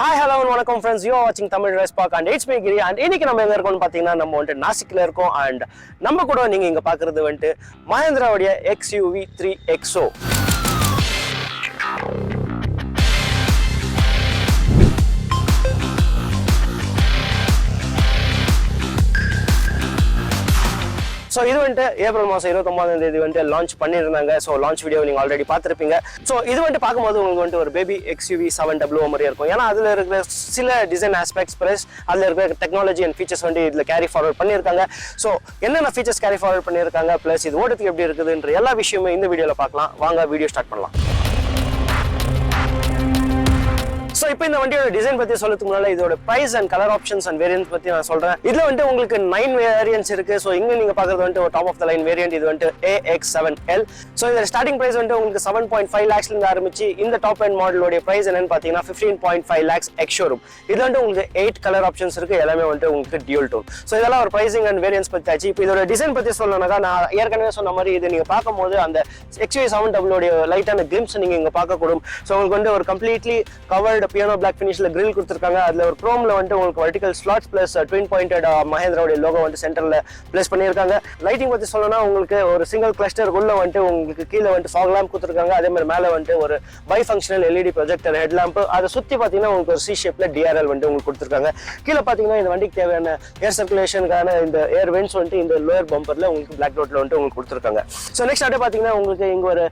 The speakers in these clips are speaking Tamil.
ஹாய் ஹலோ வணக்கம் ஃப்ரெண்ட்ஸ் யூ வாட்சிங் Tamil rise park and it's Giri and இன்னைக்கு நம்ம எங்க இருக்கோம்னு பார்த்தீங்கன்னா நம்ம வந்துட்டு நாசிக்ல இருக்கோம். அண்ட் நம்ம கூட நீங்க இங்க பாக்குறது வந்துட்டு மஹேந்திராவுடைய X UV three XO so இது வந்துட்டு ஏப்ரல் மாதம் இருபத்தொம்பதாம் தேதி வந்துட்டு லான்ச் பண்ணியிருந்தாங்க. ஸோ லான்ச் வீடியோ நீங்கள் ஆல்ரெடி பார்த்துருப்பீங்க. ஸோ இது வந்துட்டு பார்க்கும்போது உங்களுக்கு வந்துட்டு ஒரு பேபி எக்ஸ்யூவி செவன் டபிள்யூ மாதிரி இருக்கும். ஏன்னா அதில் இருக்கிற சில டிசைன் ஆஸ்பெக்ட்ஸ் ப்ளஸ் அதில் இருக்கிற டெக்னாலஜி அண்ட் ஃபீச்சர்ஸ் வந்து இதில் கேரி ஃபார்வர்ட் பண்ணியிருக்காங்க. ஸோ என்னென்ன ஃபீச்சர்ஸ் கேரி ஃபார்வர்ட் பண்ணியிருக்காங்க? ப்ளஸ் இது ஓட்டத்துக்கு எப்படி இருக்குதுன்ற எல்லா விஷயமும் இந்த வீடியோவில் பார்க்கலாம். வாங்க வீடியோ ஸ்டார்ட் பண்ணலாம். ஸோ இப்போ இந்த வண்டியோட டிசைன் பத்தி சொல்றதுக்கு முன்னால இதோட price and colour options and variance பத்தி நான் சொல்றேன். இதுல வந்துட்டு உங்களுக்கு நைன் வேரியன்ஸ் இருக்கு. ஸோ இங்க நீங்க பாக்குறது வந்துட்டு ஒரு top of the line variant இது வந்துட்டு A X seven L so இதோட ஸ்டார்டிங் பிரைஸ் வந்துட்டு உங்களுக்கு செவன் பாயிண்ட் ஃபைவ் லேக்ஸ்ல இருந்து ஆரம்பிச்சு இந்த டாப் அண்ட் மாடலோட பிரைஸ் என்னன்னு பாத்தீங்கன்னா fifteen point five lakhs ex showroom இது வந்துட்டு உங்களுக்கு எயிட் கலர் ஆப்ஷன்ஸ் இருக்கு. எல்லாமே வந்துட்டு உங்களுக்கு டியூல் டோன் ஸோ இதெல்லாம் ஒரு பிரைசிங் அண்ட் வேரியன்ஸ் பத்தி ஆச்சு. இப்போ இதோட டிசைன் பத்தி சொல்லணும்னா நான் ஏற்கனவே சொன்ன மாதிரி இது நீங்க பார்க்கும்போது அந்த எக்ஸ்வி செவன் டபுளோடைய லைட்டான கிளிம்ஸ் நீங்க இங்க பார்க்கக்கூடும். ஸோ உங்களுக்கு வந்து ஒரு கம்ப்ளீட்லி கவர்டு பியானோ பிளாக் ஃபினிஷ்ல கிரில் கொடுத்துருக்காங்க. அதில் ஒரு க்ரோமில் வந்துட்டு உங்களுக்கு vertical slots plus twin pointed மஹேந்திராவுடைய logo வந்து சென்டரில் பிளேஸ் பண்ணியிருக்காங்க. லைட்டிங் பற்றி சொல்லணும்னா உங்களுக்கு ஒரு சிங்கிள் கிளஸ்டர் உள்ள வந்துட்டு உங்களுக்கு கீழே வந்துட்டு ஃபாக் லேம்ப் கொடுத்துருக்காங்க. அதே மாதிரி மேலே வந்துட்டு ஒரு bi functional LED projector head lamp அதை சுற்றி பார்த்தீங்கன்னா உங்களுக்கு ஒரு சி ஷேப்பில் டிஆர்எல் வந்துட்டு உங்களுக்கு கொடுத்துருக்காங்க. கீழே பார்த்தீங்கன்னா இந்த வண்டிக்கு தேவையான ஏர் சர்க்குலேஷனுக்கான இந்த ஏர் வென்ஸ் வந்துட்டு இந்த லோயர் பம்பரில் உங்களுக்கு பிளாக் ரோட்டில் வந்துட்டு உங்களுக்கு கொடுத்துருக்காங்க. ஸோ நெக்ஸ்ட் அப்படியே பார்த்தீங்கன்னா உங்களுக்கு இங்கே ஒரு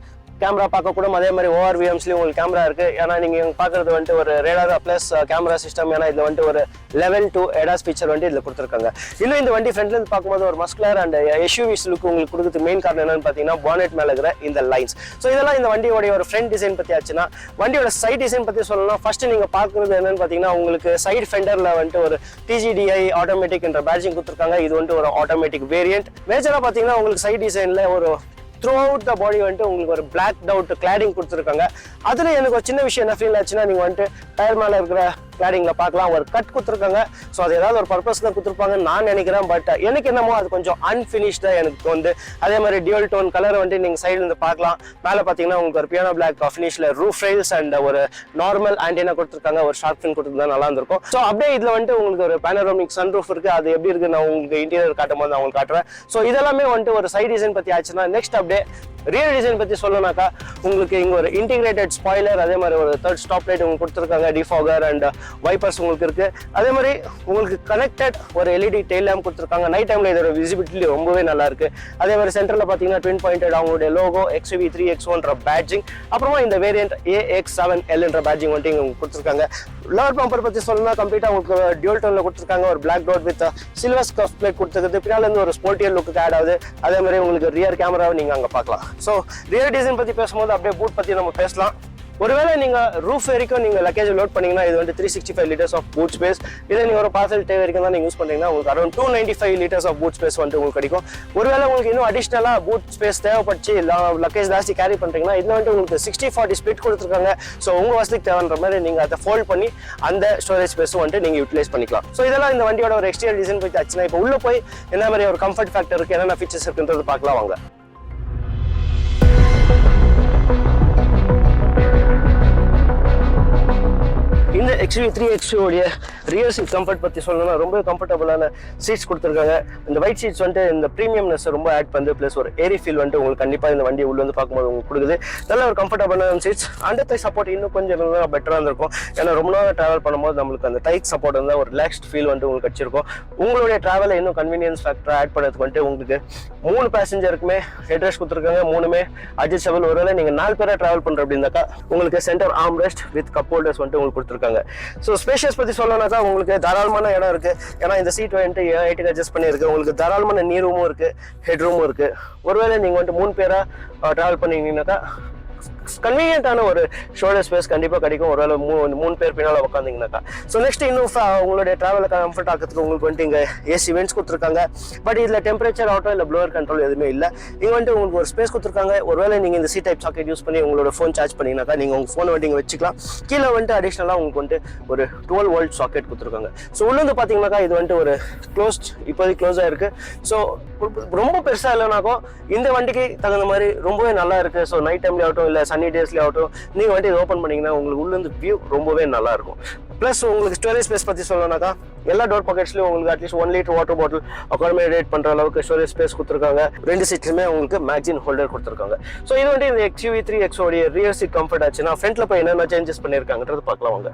கேமரா பார்க்கக்கூடும். அதே மாதிரி ஓஆர்விஎம்ஸ்லேயும் உங்களுக்கு கேமரா இருக்கு. ஏன்னா நீங்க இங்க பார்க்கறது வந்துட்டு ஒரு ரேடார் ப்ளஸ் கேமரா சிஸ்டம் ஏன்னா இதுல வந்துட்டு ஒரு லெவல் டூ எடாஸ் ஃபீச்சர் வண்டி இதுல கொடுத்துருக்காங்க. இன்னும் இந்த வண்டி ஃப்ரண்ட்ல இருந்து பார்க்கும்போது ஒரு மஸ்குலர் அண்ட் எஸ்யூவிஸ் லுக் உங்களுக்கு கொடுக்குறது மெயின் காரணம் என்னன்னு பார்த்தீங்கன்னா பானெட் மேல இருக்கிற இந்த லைன்ஸ் ஸோ இதெல்லாம் இந்த வண்டியோடைய ஒரு ஃப்ரண்ட் டிசைன் பத்தி ஆச்சுன்னா வண்டியோட சைட் டிசைன் பத்தி சொல்லணும் ஃபர்ஸ்ட் நீங்க பார்க்குறது என்னன்னு பார்த்தீங்கன்னா உங்களுக்கு சைடு ஃபெண்டர்ல வந்துட்டு ஒரு டிஜிடிஐ ஆட்டோமேட்டிக் என்ற பேட்சிங் கொடுத்துருக்காங்க. இது வந்துட்டு ஒரு ஆட்டோமேட்டிக் வேரியன்ட் மேஜரா பார்த்தீங்கன்னா உங்களுக்கு சைட் டிசைன்ல ஒரு த்ரூ அவுட் த பாடி வந்துட்டு உங்களுக்கு ஒரு பிளாக் டவுட் கிளாடிங் கொடுத்துருக்காங்க. அதில் எனக்கு ஒரு சின்ன விஷயம் என்ன ஃபீல் ஆச்சுன்னா நீங்கள் வந்துட்டு டயர் மேலே இருக்கிற கிளாடிங்கில் பார்க்கலாம். ஒரு கட் கொடுத்துருக்காங்க. ஸோ அது ஏதாவது ஒரு பர்பஸில் கொடுத்துருப்பாங்கன்னு நான் நினைக்கிறேன். பட் uh, எனக்கு என்னமோ அது கொஞ்சம் அன்ஃபினிஷ்டாக எனக்கு தோணுது. அதே மாதிரி டியூல் டோன் கலர் வந்துட்டு நீங்கள் சைடில் இருந்து பார்க்கலாம். மேலே பார்த்தீங்கன்னா உங்களுக்கு ஒரு பியானோ பிளாக் ஃபினிஷில் ரூஃப் ரைல்ஸ் அண்ட் ஒரு நார்மல் ஆண்டினா கொடுத்துருக்காங்க. ஒரு ஷார்ட் ஃபின் கொடுத்துருந்தா நல்லா இருந்திருக்கும். ஸோ அப்படியே இதில் வந்துட்டு உங்களுக்கு ஒரு பேனரோமிக் சன் ரூஃப் இருக்குது அது எப்படி இருக்குது நான் உங்களுக்கு இன்டீரியர் காட்டும் போது நான் உங்களுக்கு காட்டுறேன். ஸோ இதெல்லாமே வந்துட்டு ஒரு சைட் டிசைன் பற்றி ஆச்சுன்னா நெக்ஸ்ட் அப்படியே ரியல் டிசைன் பற்றி சொல்லணும்னாக்கா உங்களுக்கு இங்கே ஒரு இன்டிகிரேட்டட் ஸ்பாய்லர் அதே மாதிரி ஒரு தேர்ட் ஸ்டாப் லைட் உங்களுக்கு கொடுத்துருக்காங்க டிஃபாகர் அண்ட் வைப்பர்ஸ் உங்களுக்கு இருக்கு. அதே மாதிரி உங்களுக்கு கனெக்டட் ஒரு எல்இடி டெய்ல் லேம்ப் கொடுத்துருக்காங்க. நைட் டைம்ல இதோட விசிபிலிட்டி ரொம்பவே நல்லா இருக்கு. அதே மாதிரி சென்டர்ல பார்த்தீங்கன்னா ட்வின் பாயிண்டட் அவங்களுடைய லோகோ எக்ஸ்வி த்ரீ எக்ஸ் ஒன்ற பேட்ஜிங் அப்புறமா இந்த வேரியன்ட் ஏ எக்ஸ் செவன் எல்ன்ற பேட்ஜிங் வந்துட்டு இங்க கொடுத்துருக்காங்க. லோவர் பம்பர் பற்றி சொல்லணும்னா கம்ப்ளீட்டாக உங்களுக்கு டியூல் டோனில் கொடுத்துருக்காங்க. ஒரு black tote with silver scuff plate கொடுத்துருக்குது. பின்னால இருந்து ஒரு ஸ்போர்ட்டியல் லுக்கு ஆட் ஆகுது. அதே மாதிரி உங்களுக்கு ரியர் கேமராவை நீங்கள் அங்கே பார்க்கலாம். ஸோ ரியர் டிசைன் பற்றி பேசும்போது அப்படியே பூட் பற்றி நம்ம பேசலாம். ஒருவேளை நீங்க ரூஃப் வரைக்கும் நீங்க லக்கேஜ் லோட் பண்ணீங்கன்னா இது வந்து three sixty five litres of boot space இல்லை நீங்க ஒரு பார்சல் டே வரைக்கும் தான் நீங்கள் யூஸ் பண்ணீங்கன்னா உங்களுக்கு around two ninety five litres of boot space வந்து உங்களுக்கு கிடைக்கும். ஒருவேளை உங்களுக்கு இன்னும் அடிஷனலா பூட் ஸ்பேஸ் தேவைப்பட்டுச்சு லக்கேஜ் ஜாஸ்தி கேரி பண்றீங்கன்னா இதுல வந்து உங்களுக்கு சிக்ஸ்டி ஃபார்ட்டி ஸ்பிட் கொடுத்துருக்காங்க. ஸோ உங்க வசதிக்கு தேவைன்ற மாதிரி நீங்க அதை ஃபோல்ட் பண்ணி அந்த ஸ்டோரேஜ் ஸ்பேஸும் வந்துட்டு நீங்க யூட்டிலைஸ் பண்ணிக்கலாம். ஸோ இதெல்லாம் இந்த வண்டியோட ஒரு எக்ஸ்டீரியர் டிசைன் பற்றி ஆச்சுன்னா இப்போ உள்ள போய் என்ன மாதிரி ஒரு கம்ஃபர்ட் ஃபேக்டர் இருக்கு என்னென்ன ஃபீச்சர்ஸ் இருக்குன்றது பார்க்கலாம் வாங்க. இந்த எக்ஸ்வி த்ரீ எக்ஸ்வியோடைய ரியர் சீட் கம்ஃபர்ட் பற்றி சொல்லணும்னா ரொம்ப கம்ஃபர்டபுளான சீட்ஸ் கொடுத்துருக்காங்க. இந்த ஒயிட் சீட்ஸ் வந்துட்டு இந்த ப்ரீமியம்னஸ் ரொம்ப ஆட் பண்ணுது. ப்ளஸ் ஒரு ஏரி ஃபீல் வந்துட்டு உங்களுக்கு கண்டிப்பாக இந்த வண்டியை உள்ளே வந்து பார்க்கும்போது உங்களுக்கு கொடுக்குது. நல்ல ஒரு கம்ஃபர்டபுளான சீட்ஸ் அண்டர் தை சப்போர்ட் இன்னும் கொஞ்சம் இருந்தால் பெட்டராக இருந்திருக்கும். ஏன்னா ரொம்ப நேரம் ட்ராவல் பண்ணும்போது நம்மளுக்கு அந்த டைட் சப்போர்ட் இருந்தால் ஒரு ரிலாக்ஸ்ட் ஃபீல் வந்துட்டு உங்களுக்கு கிடச்சிருக்கும். உங்களுடைய ட்ராவலை இன்னும் கன்வீனியன்ஸ் ஃபேக்டராக ஆட் பண்ணுறது வந்துட்டு உங்களுக்கு மூணு பேசஞ்சருக்குமே ஹெட்ரஸ் கொடுத்துருக்காங்க. மூணுமே அட்ஜஸ்டபிள் ஒருவேளை நீங்கள் நாலு பேராக ட்ராவல் பண்ணுற அப்படின்னாக்கா உங்களுக்கு சென்டர் ஆம் ரெஸ்ட் வித் கப் ஹோல்டர்ஸ் வந்துட்டு உங்களுக்கு கொடுத்துருக்காங்க. ஸோ ஸ்பேஷியஸ் பற்றி சொல்லணும்னாக்கா உங்களுக்கு தாராளமான இடம் இருக்கு. ஏன்னா இந்த சீட் வந்துட்டு ஹைட்டுக்கு அட்ஜஸ்ட் பண்ணியிருக்கு. உங்களுக்கு தாராளமான நீர் ரூமும் இருக்கு ஹெட் ரூமும் இருக்கு. ஒருவேளை நீங்கள் வந்துட்டு மூணு பேராக ட்ராவல் பண்ணீங்கன்னாக்கா கன்வீனியன்ட்டான ஒரு ஷோல்டர் ஸ்பேஸ் கண்டிப்பாக கிடைக்கும். ஒரு வேலை மூணு மூணு பேர் பின்னால் உட்காந்திங்கனாக்கா ஸோ நெக்ஸ்ட் இன்னும் உங்களுடைய ட்ராவலை கம்ஃபர்ட் ஆக்கிறதுக்கு உங்களுக்கு வந்துட்டு இங்கே ஏசி வென்ட்ஸ் கொடுத்துருக்காங்க. பட் இதில் டெம்பரேச்சர் ஆட்டோ இல்லை ப்ளோவர் கண்ட்ரோல் எதுவுமே இல்லை. இங்கே வந்துட்டு உங்களுக்கு ஒரு ஸ்பேஸ் கொடுத்துருக்காங்க. ஒருவேளை நீங்கள் இந்த சி டைப் சாக்கெட் யூஸ் பண்ணி உங்களோட ஃபோன் சார்ஜ் பண்ணிங்கனாக்கா நீங்கள் உங்கள் ஃபோனை வந்துட்டு இங்கே வச்சுக்கலாம். கீழே வந்துட்டு அடிஷ்னலாக உங்களுக்கு வந்துட்டு ஒரு டுவெல் வோல்ட் சாக்கெட் கொடுத்துருக்காங்க. ஸோ உள்ளே பார்த்தீங்கன்னாக்கா இது வந்துட்டு ஒரு க்ளோஸ்ட் இப்போதைக்கு க்ளோஸாக இருக்கு. ஸோ ரொம்ப பெருசாக இல்லைனாக்கோ இந்த வண்டிக்கு தகுந்த மாதிரி ரொம்பவே நல்லா இருக்குது ஸோ நைட் டைம்ல ஆகட்டும் இல்லை சன்னி டேஸ்லேயே ஆகட்டும் நீங்கள் வந்துட்டு இது ஓப்பன் பண்ணிங்கன்னா உங்களுக்கு உள்ளேருந்து வியூ ரொம்பவே நல்லாயிருக்கும். ப்ளஸ் உங்களுக்கு ஸ்டோரேஜ் ஸ்பேஸ் பற்றி சொல்லணும்னாக்கா எல்லா டோர் பாக்கெட்ஸ்லையும் உங்களுக்கு at least one litre water bottle accommodate பண்ணுற அளவுக்கு ஸ்டோரேஜ் ஸ்பேஸ் கொடுத்துருக்காங்க. ரெண்டு சீட்ஸுமே உங்களுக்கு மேக்சின் ஹோல்டர் கொடுத்துருக்காங்க. ஸோ இது வந்துட்டு இந்த எக்ஸ்யூவி த்ரீ எக்ஸோடைய ரியர் சீட் கம்ஃபர்ட் ஆச்சுன்னா ஃப்ரண்ட்டில் போய் என்னென்ன சேஞ்சஸ் பண்ணியிருக்காங்கன்றது பார்க்கலாம் வாங்க.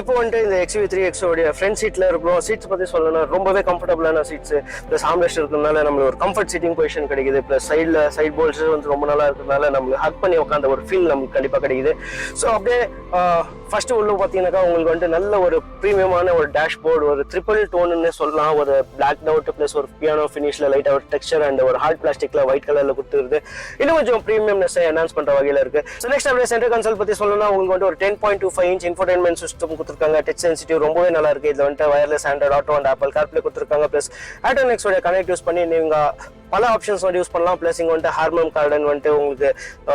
இப்போ வந்துட்டு இந்த எக்ஸ்வி த்ரீ எக்ஸோடைய ஃப்ரண்ட் சீட்டில் இருக்கிறோம் சீட்ஸ் பற்றி சொல்லணும்னா ரொம்பவே கம்ஃபர்டபுளான சீட்ஸ் ப்ளஸ் ஆம்ரெஸ்ட் இருக்கிறதுனால நம்மளுக்கு ஒரு கம்ஃபர்ட் சீட்டிங் பொசிஷன் கிடைக்குது. ப்ளஸ் சைடில் சைட் போல்ஸ் வந்து ரொம்ப நல்லா இருக்கிறதுனால நம்மளுக்கு ஹக் பண்ணி உட்காந்த ஒரு ஃபீல் நமக்கு கண்டிப்பாக கிடைக்குது. ஸோ அப்படியே ஃபர்ஸ்ட் உள்ள பார்த்தீங்கன்னாக்கா உங்களுக்கு வந்துட்டு நல்ல ஒரு ப்ரீமியமான ஒரு டேஷ்போர்டு ஒரு ட்ரிபிள் டோன்னு சொல்லலாம். ஒரு பிளாக் டவுட் ப்ளஸ் ஒரு பியானோ ஃபினிஷில் லைட்டாக ஒரு டெக்ஸ்டர் அண்ட் ஒரு ஹார்ட் பிளாஸ்டிக்கில் ஒயிட் கலரில் கொடுத்துருது. இன்னும் கொஞ்சம் ப்ரீமியம்னஸ் அனௌன்ஸ் பண்ணுற வகையில் இருக்கு. ஸோ நெக்ஸ்ட் அப்படியே சென்டர் கன்சல் பற்றி சொல்லணும்னா உங்களுக்கு வந்துட்டு ஒரு ten point two five inch infotainment system கொடுத்துருக்காங்க. டச் சென்சிட்டிவ் ரொம்பவே நல்லா இருக்கு. இதில் வந்துட்டு wireless Android auto and Apple CarPlay கொடுத்துருக்காங்க. ப்ளஸ் ஆட்டோனெக்ஸோட கனெக்ட் யூஸ் பண்ணி நீங்கள் பல ஆப்ஷன்ஸ் வந்து யூஸ் பண்ணலாம். ப்ளஸ் இங்கே வந்துட்டு ஹார்மோன் கார்டன் வந்துட்டு உங்களுக்கு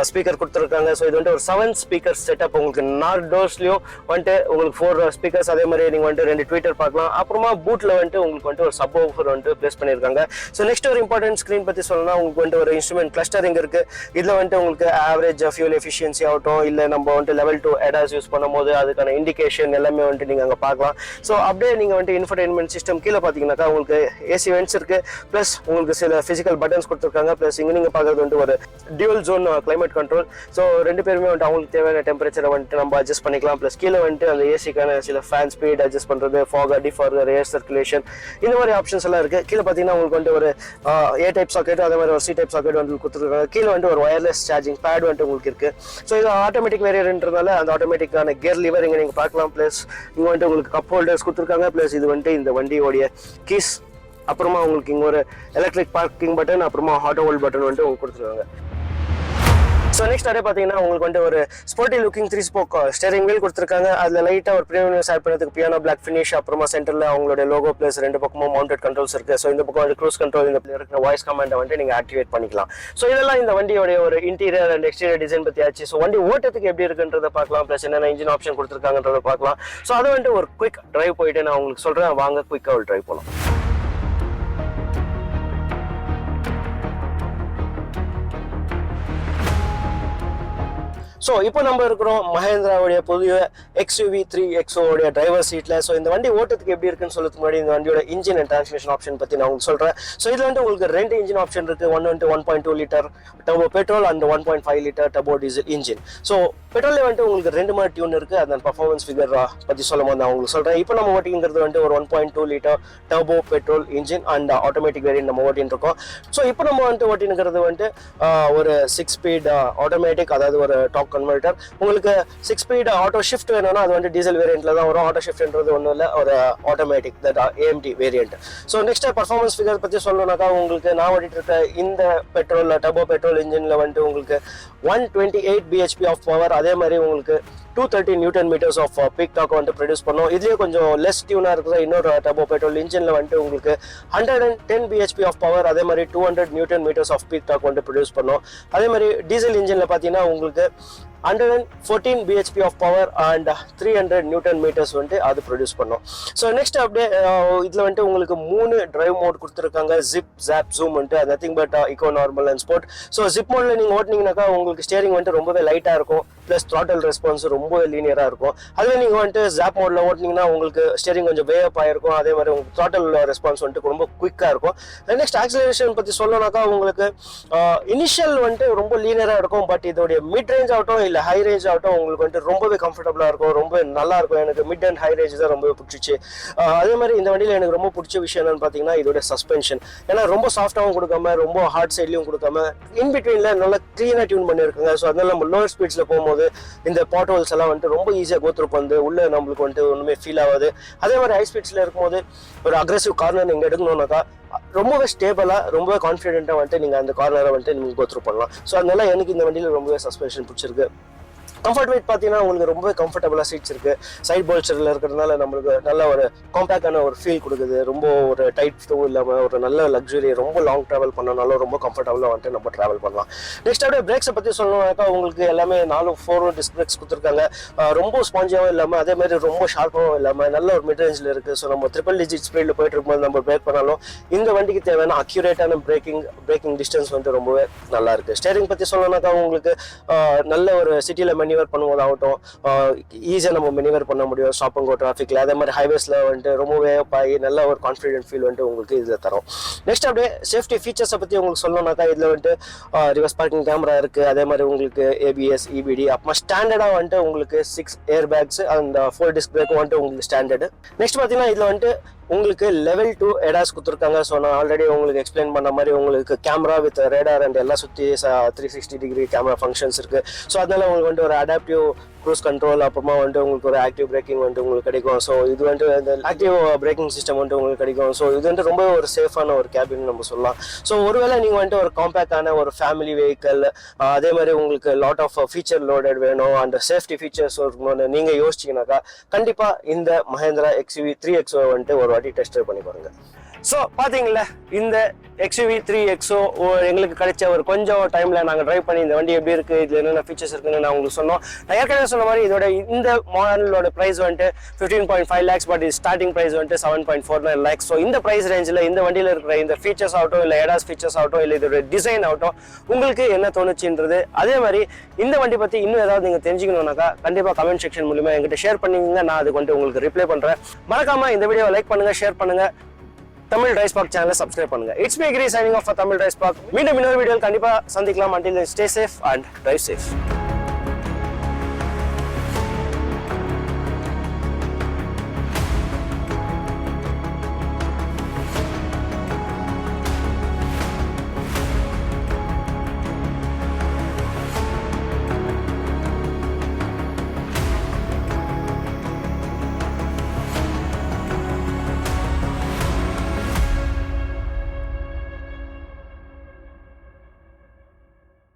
ஸ்பீக்கர் கொடுத்துருக்காங்க. ஸோ இது வந்துட்டு ஒரு செவன் ஸ்பீக்கர் செட்டப் உங்களுக்கு நார்த் டோர்ஸ்லையும் வந்துட்டு உங்களுக்கு ஃபோர் ஸ்பீக்கர்ஸ் அதே மாதிரி நீங்கள் வந்துட்டு ரெண்டு ட்விட்டர் பார்க்கலாம். அப்புறமா பூட்டில் வந்துட்டு உங்களுக்கு வந்துட்டு ஒரு சப் ஓஃபர் வந்துட்டு ப்ளேஸ் பண்ணியிருக்காங்க. ஸோ நெக்ஸ்ட் ஒரு இம்பார்ட்டன்ட் ஸ்க்ரீன் பற்றி சொல்லணும்னா உங்களுக்கு வந்துட்டு ஒரு இன்ஸ்ட்ருமெண்ட் கிளஸ்டரிங் இருக்கு. இதில் வந்துட்டு உங்களுக்கு ஆவரேஜ் ஃபியூல் எஃபிஷியன்சி ஆகட்டும் இல்லை நம்ம வந்துட்டு லெவல் டூ எடாஸ் யூஸ் பண்ணும்போது அதுக்கான இண்டிகேஷன் எல்லாமே வந்துட்டு நீங்கள் அங்கே பார்க்கலாம். ஸோ அப்படியே நீங்கள் வந்துட்டு இன்ஃபர்டைன்மெண்ட் சிஸ்டம் கீழே பார்த்தீங்கன்னாக்கா உங்களுக்கு ஏசி வென்ட்ஸ் இருக்குது ப்ளஸ் உங்களுக்கு சில ஃபிசிக்கல் பட்டன்ஸ் கொடுத்துருக்காங்க. ப்ளஸ் இங்கே நீங்கள் பார்க்குறது வந்துட்டு ஒரு dual zone climate control so ரெண்டு பேருமே வந்துட்டு அவங்களுக்கு தேவையான டெம்பரேச்சரை வந்துட்டு நம்ம அட்ஜஸ்ட் பண்ணிக்கலாம். ப்ளஸ் கீழே வந்துட்டு அந்த ஏசிக்கான சில ஃபேன் ஸ்பீட் அட்ஜஸ்ட் பண்ணுறது ஃபாகர் டிஃபாகர் ஏர் சர்க்குலேஷன் இந்த மாதிரி ஆப்ஷன்ஸ் எல்லாம் இருக்குது கீழே பார்த்தீங்கன்னா உங்களுக்கு வந்துட்டு ஒரு ஏ டைப் சாக்கெட் அதே மாதிரி ஒரு சி டைப் சாக்கெட் வந்து கொடுத்துருக்காங்க. கீழே வந்துட்டு ஒரு ஒயர்லெஸ் சார்ஜிங் பேட் வந்துட்டு உங்களுக்கு இருக்குது ஸோ இது ஆட்டோமேட்டிக் வேரியன்ட்றதுனால அந்த ஆட்டோமேட்டிக்கான கியர் லிவர் இங்கே நீங்கள் பார்க்கலாம். ப்ளஸ் இங்கே வந்துட்டு உங்களுக்கு கப் ஹோல்டர்ஸ் கொடுத்துருக்காங்க. ப்ளஸ் இது வந்துட்டு இந்த வண்டியோடைய கீஸ் அப்புறமா உங்களுக்கு இங்கே ஒரு எலக்ட்ரிக் பார்க்கிங் பட்டன் அப்புறமா ஹாட் ஹோல்ட் பட்டன் வந்துட்டு உங்களுக்கு கொடுத்துருக்காங்க. ஸோ நெக்ஸ்ட் அதே பார்த்தீங்கன்னா உங்களுக்கு வந்து ஒரு sporty looking three spoke steering wheel கொடுத்துருக்காங்க. அதில் லைட்டாக ஒரு ப்ரீமியம் ஆட் பண்ணுறதுக்கு பியானோ பிளாக் ஃபினிஷ் அப்புறமா சென்டரில் அவங்களோட லோகோ ப்ளஸ் ரெண்டு பக்கமும் மவுண்டட் கண்ட்ரோல்ஸ் இருக்குது ஸோ இந்த பக்கம் வந்து க்ரூஸ் கண்ட்ரோல் இந்த இருக்கிற வாய்ஸ் கமாண்டை வந்து நீங்கள் ஆக்டிவேட் பண்ணிக்கலாம். ஸோ இதெல்லாம் இந்த வண்டியோடைய ஒரு இன்டீரியர் அண்ட் எக்ஸ்டீரியர் டிசைன் பற்றி ஆச்சு ஸோ வண்டி ஓட்டத்துக்கு எப்படி இருக்குன்றதை பார்க்கலாம். ப்ளஸ் என்னென்ன இன்ஜின் ஆப்ஷன் கொடுத்துருக்காங்கன்றதை பார்க்கலாம். ஸோ அதை வந்துட்டு ஒரு குயிக் டிரைவ் போயிட்டு நான் உங்களுக்கு சொல்கிறேன் வாங்க குயிக்காக ஒரு டிரைவ் போகலாம் ஸோ இப்போ நம்ம இருக்கிறோம் மஹேந்திராவுடைய புதிய எக்ஸ்யூவி த்ரீ எக்ஸோடைய டிரைவர் சீட்டில் ஸோ இந்த வண்டி ஓட்டத்துக்கு எப்படி இருக்குன்னு சொல்லுறதுக்கு முன்னாடி இந்த வண்டியோட இன்ஜின் அண்ட் டிரான்ஸ்மிஷன் ஆப்ஷன் பற்றி நான் உங்களுக்கு சொல்கிறேன் ஸோ இதில் வந்து உங்களுக்கு ரெண்டு இன்ஜின் ஆப்ஷன் இருக்குது ஒன் வந்துட்டு one point two litre turbo petrol and one point five litre turbo diesel engine so பெட்ரோலில் வந்துட்டு உங்களுக்கு ரெண்டு மாதிரி டியூன் இருக்குது அந்த பர்ஃபார்மன்ஸ் ஃபிகர் பற்றி சொல்லும் போது நான் உங்களுக்கு சொல்கிறேன் இப்போ நம்ம ஓட்டிங்கிறது வந்துட்டு ஒரு one point two litre turbo petrol engine and automatic variant நம்ம ஓட்டின்னு இருக்கோம். ஸோ இப்போ நம்ம வந்துட்டு ஓட்டினுங்கிறது வந்துட்டு ஒரு சிக்ஸ் ஸ்பீட் ஆட்டோமேட்டிக் அதாவது ஒரு டாப் கன்வெர்ட்டர் உங்களுக்கு சிக்ஸ் ஸ்பீட் ஆட்டோ ஷிஃப்ட் வேணும்னா அது வந்து டீசல் வேரியண்ட்ல தான் வரும். ஆட்டோ ஷிஃப்ட்ன்றது ஒன்றும் இல்லை ஒரு automatic that AMT variant so next performance figure பற்றி சொல்லணும்னாக்கா உங்களுக்கு நான் ஓடிட்டு இருக்க இந்த பெட்ரோல் டர்போ பெட்ரோல் இன்ஜினில் வந்துட்டு உங்களுக்கு one twenty eight BHP of power அதே மாதிரி உங்களுக்கு two thirty newton metres of peak torque வந்து ப்ரொடியூஸ் பண்ணோம். இதுலேயே கொஞ்சம் லெஸ் டியூனாக இருக்கிற இன்னொரு டர்போ பெட்ரோல் இன்ஜினில் வந்துட்டு உங்களுக்கு hundred and ten BHP of power அதே மாதிரி two hundred newton metres of peak torque வந்து ப்ரொடியூஸ் பண்ணோம். அதே மாதிரி டீசல் இன்ஜினில் பார்த்தீங்கன்னா உங்களுக்கு hundred and fourteen BHP of power and three hundred newton metres வந்துட்டு அது ப்ரொடியூஸ் பண்ணும். ஸோ நெக்ஸ்ட் அப்படியே இதில் வந்துட்டு உங்களுக்கு மூணு டிரைவ் மோட் கொடுத்துருக்காங்க. ஜிப் ஜாப் ஜூம் வந்துட்டு nothing but eco normal and sport so zip மோடில் நீங்கள் ஓட்டினீங்கனாக்கா உங்களுக்கு ஸ்டேரிங் வந்துட்டு ரொம்பவே லைட்டாக இருக்கும். ப்ளஸ் த்ராட்டல் ரெஸ்பான்ஸ் ரொம்ப லீனியராக இருக்கும். அதுவே நீங்கள் வந்துட்டு ஜாப் மோடில் ஓட்டினீங்கன்னா உங்களுக்கு ஸ்டேரிங் கொஞ்சம் வே அப் ஆயிருக்கும். அதே மாதிரி உங்களுக்கு த்ராட்டல் ரெஸ்பான்ஸ் வந்துட்டு ரொம்ப குயிக்காக இருக்கும். நெக்ஸ்ட் ஆக்சிலரேஷன் பற்றி சொல்லணும்னாக்கா உங்களுக்கு uh, இனிஷியல் வந்துட்டு ரொம்ப லீனியராக இருக்கும். பட் இதோடைய மிட் ரேஞ்ச் ஆகட்டும் இல்லை ஹை ரேஞ்ச் ஆகட்டும் உங்களுக்கு வந்துட்டு ரொம்பவே கம்ஃபர்டபுளாக இருக்கும் ரொம்ப நல்லா இருக்கும் எனக்கு மிட் அண்ட் ஹை ரேஞ்ச் தான் ரொம்பவே பிடிச்சிச்சு. அதே மாதிரி இந்த வண்டியில் எனக்கு ரொம்ப பிடிச்ச விஷயம் என்னன்னு பார்த்தீங்கன்னா இதோட சஸ்பென்ஷன் ஏன்னா ரொம்ப சாஃப்டாகவும் கொடுக்காம ரொம்ப ஹார்ட் சைட்லையும் கொடுக்காம இன் பிட்வீனில் நல்லா க்ளீனாக டியூன் பண்ணியிருக்காங்க. ஸோ அதனால நம்ம லோவர் ஸ்பீட்ஸில் போகும்போது இந்த பாட்டோல்ஸ் எல்லாம் வந்துட்டு ரொம்ப ஈஸியாக கோத்ரூப் வந்து உள்ள நம்மளுக்கு வந்துட்டு ஒன்றுமே ஃபீல் ஆகாது. அதே மாதிரி ஹை ஸ்பீட்ஸில் இருக்கும்போது ஒரு அக்ரெசிவ் கார்னர் நீங்கள் எடுக்கணும்னாக்கா ரொம்பவே ஸ்டேபிளாக ரொம்பவே கான்ஃபிடென்ட்டாக வந்துட்டு நீங்கள் அந்த கார்னரை வந்துட்டு நீங்கள் கோத்ரூ பண்ணலாம். ஸோ அதனால எனக்கு இந்த வண்டியில் ரொம்பவே சஸ்பென்ஷன் பிடிச்சிருக்கு. கம்ஃபர்ட் வெயிட் பார்த்தீங்கன்னா உங்களுக்கு ரொம்ப கம்ஃபர்டபுளாக சீட்ஸ் இருக்குது சைட் போல்ச்சரில் இருக்கிறதுனால நம்மளுக்கு நல்ல ஒரு காம்பேக்டான ஒரு ஃபீல் கொடுக்குது. ரொம்ப ஒரு டைட் ஃப்ளோ இல்லாமல் ஒரு நல்ல லக்ஸுரி ரொம்ப லாங் ட்ராவல் பண்ணனாலும் ரொம்ப கம்ஃபர்டபுளாக வந்துட்டு நம்ம ட்ராவல் பண்ணலாம். நெக்ஸ்ட் அப்படியே பிரேக்ஸை பற்றி சொல்லணும்னாக்கா உங்களுக்கு எல்லாமே நாலு ஃபோர் டிஸ்க் பிரேக்ஸ் கொடுத்துருக்காங்க. ரொம்ப ஸ்பாஞ்சாகவும் இல்லாமல் அதே மாதிரி ரொம்ப ஷார்ப்பாகவும் இல்லாமல் நல்ல ஒரு மிட் ரேஞ்சில் இருக்குது ஸோ நம்ம ட்ரிபிள் டிஜிட் ஸ்பீடில் போயிட்டு இருக்கும்போது நம்ம பிரேக் பண்ணாலும் இந்த வண்டிக்கு தேவையான அக்யூரேட்டான பிரேக்கிங் பிரேக்கிங் டிஸ்டன்ஸ் வந்து ரொம்பவே நல்லா இருக்குது ஸ்டேரிங் பற்றி சொல்லணும்னாக்கா உங்களுக்கு நல்ல ஒரு சிட்டியில் மெனிவர் பண்ணுவதாகட்டும் ஈஸியாக நம்ம மெனிவர் பண்ண முடியும் ஸ்டாப் அண்ட் கோ டிராஃபிக்கில் அதே மாதிரி ஹைவேஸில் வந்துட்டு ரொம்பவே பாய் நல்ல ஒரு கான்ஃபிடென்ட் ஃபீல் வந்துட்டு உங்களுக்கு இதில் தரும். நெக்ஸ்ட் அப்படியே சேஃப்டி ஃபீச்சர்ஸை பற்றி உங்களுக்கு சொல்லணும்னாக்கா இதில் வந்துட்டு ரிவர்ஸ் பார்க்கிங் கேமரா இருக்குது அதே மாதிரி உங்களுக்கு ஏபிஎஸ் இபிடி அப்புறமா ஸ்டாண்டர்டாக வந்துட்டு உங்களுக்கு சிக்ஸ் ஏர் பேக்ஸ் அந்த ஃபோர் டிஸ்க் பிரேக்கும் வந்துட்டு உங்களுக்கு ஸ்டாண்டர்டு நெக்ஸ்ட் பார்த்தீங்கன்னா இதில் வந்துட்டு உங்களுக்கு லெவல் டூ எடாஸ் கொடுத்துருக்காங்க. ஸோ நான் ஆல்ரெடி உங்களுக்கு எக்ஸ்பிளைன் பண்ண மாதிரி உங்களுக்கு கேமரா வித் ரேடார் அண்ட் எல்லாம் சுற்றி three sixty degree camera functions இருக்குது ஸோ அதனால உங்களுக்கு வந்துட்டு ஒரு அடாப்டிவ் க்ரூஸ் கண்ட்ரோல் அப்புறமா வந்துட்டு உங்களுக்கு ஒரு ஆக்டிவ் பிரேக்கிங் வந்துட்டு உங்களுக்கு கிடைக்கும். ஸோ இது வந்துட்டு இந்த ஆக்டிவ் பிரேக்கிங் சிஸ்டம் வந்துட்டு உங்களுக்கு கிடைக்கும். ஸோ இது வந்துட்டு ரொம்ப ஒரு சேஃபான ஒரு கேபின் நம்ம சொல்லலாம். ஸோ ஒருவேளை நீங்கள் வந்துட்டு ஒரு காம்பேக்டான ஒரு ஃபேமிலி வெஹிக்கல் அதே மாதிரி உங்களுக்கு லாட் ஆஃப் ஃபீச்சர் லோடட் வேணும். அண்ட் சேஃப்டி ஃபீச்சர்ஸ் இருக்கணும்னு நீங்கள் யோசிச்சிங்கனாக்கா கண்டிப்பாக இந்த மஹேந்திரா எக்ஸ்வி த்ரீ எக்ஸ் வந்துட்டு ஒரு வாட்டி டெஸ்ட் பண்ணி பாருங்க. ஸோ பார்த்தீங்களா இந்த எக்ஸ்யூவி த்ரீ எக்ஸோ எங்களுக்கு கிடைச்ச ஒரு கொஞ்சம் டைமில் நாங்கள் ட்ரைவ் பண்ணி இந்த வண்டி எப்படி இருக்குது இதில் என்னென்ன ஃபீச்சர்ஸ் இருக்குன்னு நான் உங்களுக்கு சொன்னோம். நான் ஏற்கனவே சொன்ன மாதிரி இதோட இந்த மாடலோட ப்ரைஸ் வந்துட்டு fifteen point five lakhs but இது ஸ்டார்டிங் ப்ரைஸ் வந்துட்டு seven point four nine lakhs so இந்த ப்ரைஸ் ரேஞ்சில் இந்த வண்டியில் இருக்கிற இந்த ஃபீச்சர்ஸ் ஆகட்டும் இல்லை எடாஸ் ஃபீச்சர்ஸ் ஆகட்டும் இல்லை இதோட டிசைன் ஆகட்டும் உங்களுக்கு என்ன தோணுச்சுன்றது அதே மாதிரி இந்த வண்டி பற்றி இன்னும் ஏதாவது நீங்கள் தெரிஞ்சுக்கணும்னாக்கா கண்டிப்பாக கமெண்ட் செக்ஷன் மூலியமாக என்கிட்ட ஷேர் பண்ணீங்க நான் அதுக்கு வந்துட்டு உங்களுக்கு ரிப்ளை பண்ணுறேன் மறக்காமல் இந்த வீடியோவை லைக் பண்ணுங்கள் ஷேர் பண்ணுங்கள் தமிழ் ரைஸ் பாக் சேனலை சப்ஸ்கிரைப் பண்ணுங்க. It's me Giri signing off Tamil rise back மீண்டும் இன்னொரு வீடியோ கண்டிப்பா சந்திக்கலாம். Until stay safe and drive safe